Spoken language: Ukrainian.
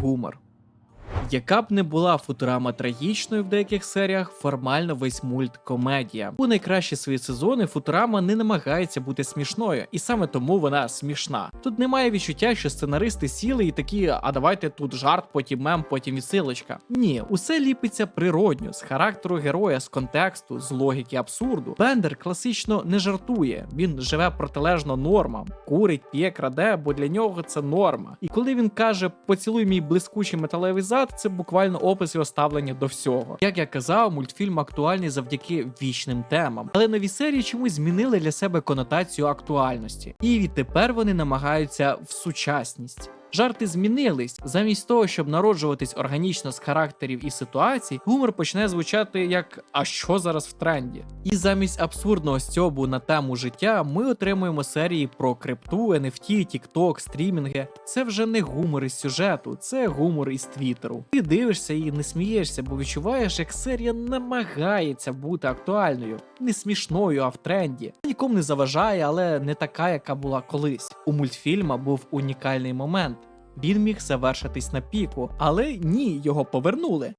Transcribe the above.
гумор. Яка б не була футурама трагічною в деяких серіях, формально весь мульт комедія. У найкращі свої сезони футурама не намагається бути смішною, і саме тому вона смішна. Тут немає відчуття, що сценаристи сіли і такі, а давайте тут жарт, потім мем, потім відсилочка. Ні, усе ліпиться природньо, з характеру героя, з контексту, з логіки абсурду. Бендер класично не жартує, він живе протилежно нормам, курить, п'є, краде, бо для нього це норма. І коли він каже поцілуй мій блискучий металевий зад, це буквально опис його ставлення до всього. Як я казав, мультфільм актуальний завдяки вічним темам, але нові серії чомусь змінили для себе конотацію актуальності, і відтепер вони намагаються в сучасність. Жарти змінились. Замість того, щоб народжуватись органічно з характерів і ситуацій, гумор почне звучати як а що зараз в тренді. І замість абсурдного стьобу на тему життя ми отримуємо серії про крипту, NFT, TikTok, стрімінги. Це вже не гумор із сюжету, це гумор із твіттеру. Ти дивишся і не смієшся, бо відчуваєш, як серія намагається бути актуальною, не смішною, а в тренді. Нікому не заважає, але не така, яка була колись. У мультфільма був унікальний момент. Він міг завершитись на піку, але ні, його повернули.